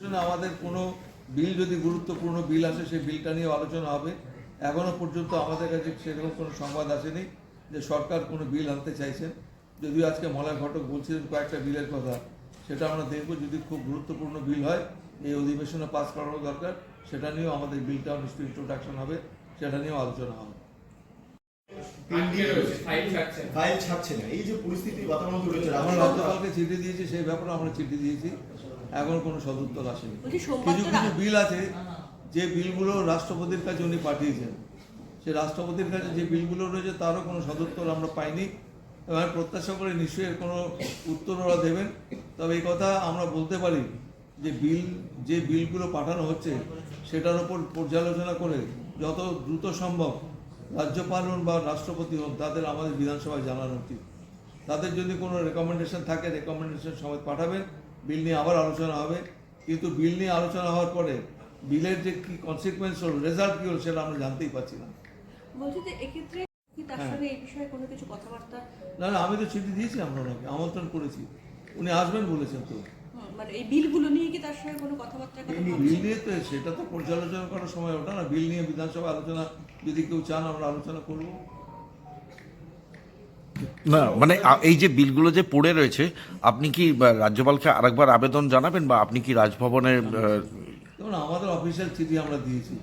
আমাদের কোনো বিল যদি গুরুত্বপূর্ণ বিল আসে সেই বিলটা নিয়ে আলোচনা হবে। এখনও পর্যন্ত আমাদের কাছে সেরকম কোনো সংবাদ আসেনি যে সরকার কোনো বিল আনতে চাইছেন। যদিও আজকে মলয় ঘটক বলছিলেন কয়েকটা বিলের কথা সেটা আমরা দেখব যদি খুব গুরুত্বপূর্ণ বিল হয় এই অধিবেশনে পাস করানো দরকার সেটা নিয়েও আমাদের বিলটাও নিশ্চয়ই ইন্ট্রোডাকশন হবে সেটা নিয়েও আলোচনা হবে। ফাইল ছাড়ছে না। এই যে পরিস্থিতি বাতাবরণ আমরা রাজ্যপালকে চিঠি দিয়েছি সেই ব্যাপারে আমরা চিঠি দিয়েছি। এখন কোনো সদুত্তর আসেনি। কিছু কিছু বিল আছে যে বিলগুলো রাষ্ট্রপতির কাছে উনি পাঠিয়েছেন। সেই রাষ্ট্রপতির কাছে যে বিলগুলো রয়েছে তারও কোনো সদুত্তর আমরা পাইনি। এবং আমি প্রত্যাশা করি নিশ্চয়ই এর কোনো উত্তর ওরা দেবেন। তবে এই কথা আমরা বলতে পারি যে বিল যে বিলগুলো পাঠানো হচ্ছে সেটার ওপর পর্যালোচনা করে যত দ্রুত সম্ভব রাজ্যপাল হন বা রাষ্ট্রপতি হন তাদের আমাদের বিধানসভায় জানানো উচিত। তাদের যদি কোনো রেকমেন্ডেশন থাকে রেকমেন্ডেশন সমেত পাঠাবেন। বিল নিয়ে আবার আলোচনা হবে। কিন্তু বিল নিয়ে আলোচনা হওয়ার পরে বিলের যে কি কনসিকুয়েন্স হল রেজাল্ট কি হল সেটা আমরা জানতেই পারছি না। বলছি যে এক্ষেত্রে কি তার হ্যাঁ। না না আমি তো চিঠি দিয়েছি আমরা ওনাকে আমন্ত্রণ করেছি। উনি আসবেন বলেছেন তো। মানে এই বিলগুলো নিয়ে কি তার সঙ্গে কোনো কথাবার্তা বিল নিয়ে তো সেটা তো পর্যালোচনা করার সময় ওটা না। বিল নিয়ে বিধানসভা আলোচনা যদি কেউ চান আমরা আলোচনা করব। না মানে এই যে বিলগুলো যে পড়ে রয়েছে, আপনি কি রাজ্যপালকে আরেকবার আবেদন জানাবেন বা আপনি কি রাজভবনের আমাদের অফিসিয়াল চিঠি আমরা দিয়েছি।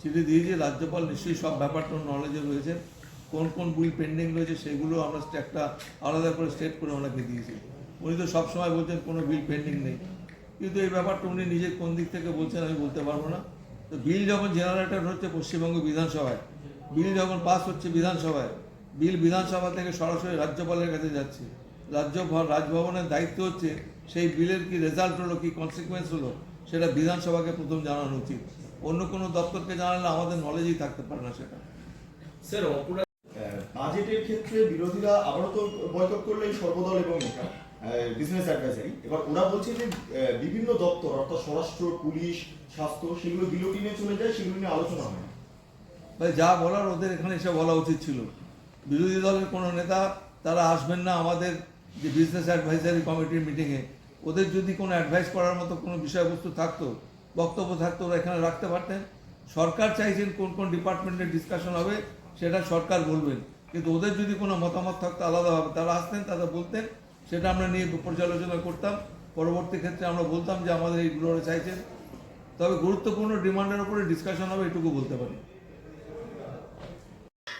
চিঠি দিয়েছি রাজ্যপাল নিশ্চয়ই সব ব্যাপারটা নলেজে রয়েছে। কোন কোন বিল পেন্ডিং রয়েছে সেগুলো আমরা একটা আলাদা করে স্টেট করে ওনাকে দিয়েছি। উনি তো সবসময় বলছেন কোনো বিল পেন্ডিং নেই। কিন্তু এই ব্যাপারটা উনি নিজে কোন দিক থেকে বলছেন আমি বলতে পারব না। তো বিল যখন জেনারেটেড হচ্ছে পশ্চিমবঙ্গ বিধানসভায়, বিল যখন পাস হচ্ছে বিধানসভায় বিল বিধানসভা থেকে সরাসরি রাজ্যপালের কাছে যাচ্ছে। রাজ্য রাজভবনের দায়িত্ব হচ্ছে সেই বিলের কি রেজাল্ট হলো কি কনসিকুয়েন্স হলো সেটা বিধানসভাকে প্রথম জানানো উচিত। অন্য কোনো দপ্তরকে জানালে আমাদের নলেজই থাকতে পারে না সেটা। স্যার বাজেটের ক্ষেত্রে বিরোধীরা আবারও তো বয়কট করল এই সর্বদল এবং বিজনেস অ্যাডভাইজারি এবার ওরা বলছে যে আহ, বিভিন্ন দপ্তর অর্থাৎ স্বরাষ্ট্র পুলিশ স্বাস্থ্য সেগুলো বিলোটিনে চলে যায় সেগুলো নিয়ে আলোচনা হয় যা বলার ওদের এখানে এসে বলা উচিত ছিল। বিরোধী দলের কোনো নেতা, তারা আসবেন না আমাদের যে বিজনেস অ্যাডভাইজারি কমিটির মিটিংয়ে ওদের যদি কোনো অ্যাডভাইস করার মতো কোনো বিষয়বস্তু থাকতো, বক্তব্য থাকতো, ওরা এখানে রাখতে পারতেন। সরকার চাইছেন কোন কোন ডিপার্টমেন্টের ডিসকাশন হবে, সেটা সরকার বলবেন। কিন্তু ওদের যদি কোনো মতামত থাকতো, আলাদাভাবে তারা আসতেন, তারা বলতেন, সেটা আমরা নিয়ে পর্যালোচনা করতাম। পরবর্তী ক্ষেত্রে আমরা বলতাম যে আমাদের এইগুলো চাইছেন। তবে গুরুত্বপূর্ণ ডিমান্ডের উপরে ডিসকাশন হবে, এটুকু বলতে পারি।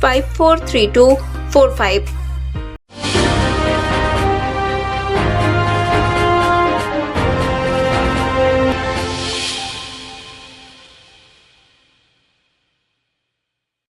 543245